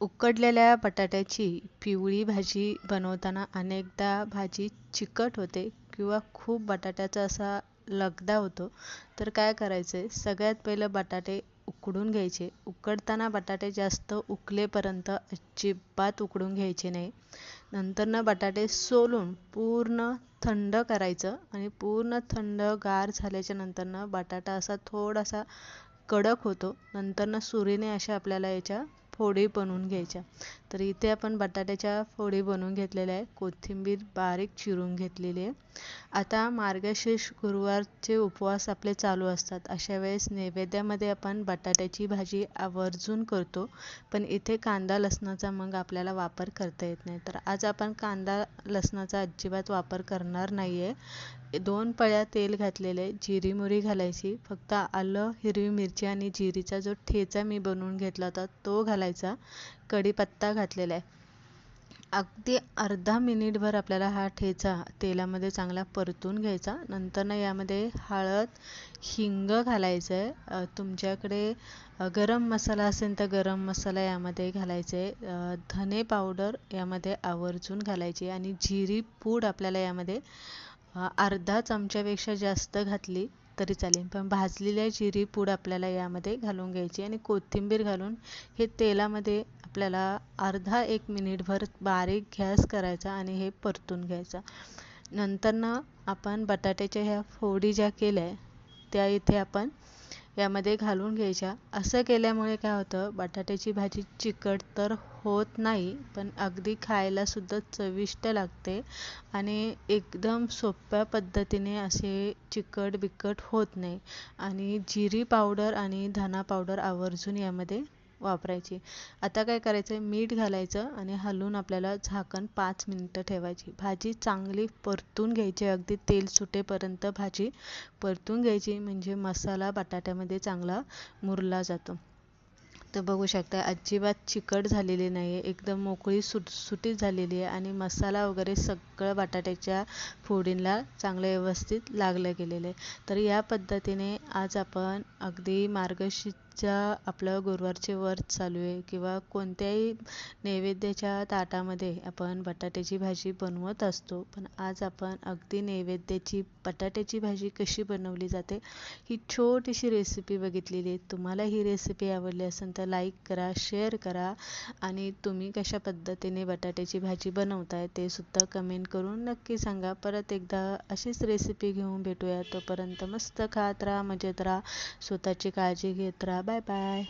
उकडलेल्या बटाट्याची पिवळी भाजी बनवताना अनेकदा भाजी चिकट होते किंवा खूप बटाट्याचा असा लगदा होतो. तर काय करायचं? आहे सगळ्यात पहिलं बटाटे उकडून घ्यायचे. उकडताना बटाटे जास्त उकलेपर्यंत अजिबात उकडून घ्यायचे नाही. नंतरनं बटाटे सोलून पूर्ण थंड करायचं आणि पूर्ण थंड गार झाल्याच्या नंतरनं बटाटा असा थोडासा कडक होतो. नंतरनं सुरीने अशा आपल्याला याच्या फोडी बनवून घ्यायच्या. तर इथे आपण बटाट्याच्या फोडी बनवून घेतलेल्या आहे कोथिंबीर बारीक चिरून घेतलेली आहे. आता मार्गशीर्ष गुरुवारचे उपवास आपले चालू असतात. अशा वेळेस नैवेद्यामध्ये आपण बटाट्याची भाजी आवर्जून करतो पण इथे कांदा लसणाचा मग आपल्याला वापर करता येत नाही. तर आज आपण कांदा लसणाचा अजिबात वापर करणार नाही आहे दोन पळ्या तेल घातलेले जिरी मोरी घालायची. फक्त आलं हिरवी मिरची आणि जिरीचा जो ठेचा मी बनवून घेतला होता तो घालायचा. कढीपत्ता घातलेला आहे. अगदी अर्धा मिनिटभर आपल्याला हा ठेचा तेलामध्ये चांगला परतून घ्यायचा. नंतरनं यामध्ये हळद हिंग घालायचं आहे तुमच्याकडे गरम मसाला असेल तर गरम मसाला यामध्ये घालायचे. धने पावडर यामध्ये आवर्जून घालायची आणि जिरी पूड आपल्याला यामध्ये अर्धा चमच्यापेक्षा जास्त घातली. तरी चालेल. पण भाजलेल्या जिरी पूड आपल्याला यामध्ये घालून घ्यायची आणि कोथिंबीर घालून हे तेलामध्ये आपल्याला अर्धा एक मिनिटभर बारीक गॅस करायचा आणि हे परतून घ्यायचा. नंतरनं आपण बटाट्याच्या ह्या फोडी ज्या केल्या आहे त्या इथे आपण यामध्ये घालून घ्यायच्या. असं केल्यामुळे काय होतं बटाट्याची भाजी चिकट तर होत नाही पण अगदी खायलासुद्धा चविष्ट लागते आणि एकदम सोप्या पद्धतीने असे चिकट बिकट होत नाही. आणि जिरी पावडर आणि धना पावडर आवर्जून यामध्ये वापरायची. आता काय करायचं मीठ घालायचं आणि हलवून आपल्याला झाकण पाच मिनटं ठेवायची. भाजी चांगली परतून घ्यायची. अगदी तेल सुटेपर्यंत भाजी परतून घ्यायची. म्हणजे मसाला बटाट्यामध्ये चांगला मुरला जातो. तर बघू शकता अजिबात चिकट झालेली नाही आहे एकदम मोकळी सुटसुटीत झालेली आहे आणि मसाला वगैरे सगळं बटाट्याच्या फोडींना चांगलं व्यवस्थित लागलं गेलेलं आहे. तर या पद्धतीने आज आपण अगदी ज्या आपलं गुरुवारचे व्रत चालू आहे किंवा कोणत्याही नैवेद्याच्या ताटामध्ये आपण बटाट्याची भाजी बनवत असतो. पण आज आपण अगदी नैवेद्याची बटाट्याची भाजी कशी बनवली जाते ही छोटीशी रेसिपी बघितलेली आहे. तुम्हाला ही रेसिपी आवडली असेल तर लाईक करा शेअर करा आणि तुम्ही कशा पद्धतीने बटाट्याची भाजी बनवताय ते सुद्धा कमेंट करून नक्की सांगा. परत एकदा अशीच रेसिपी घेऊन भेटूया. तोपर्यंत मस्त खात राहा मजेत राहा स्वतःची काळजी घेत राहा. Bye bye.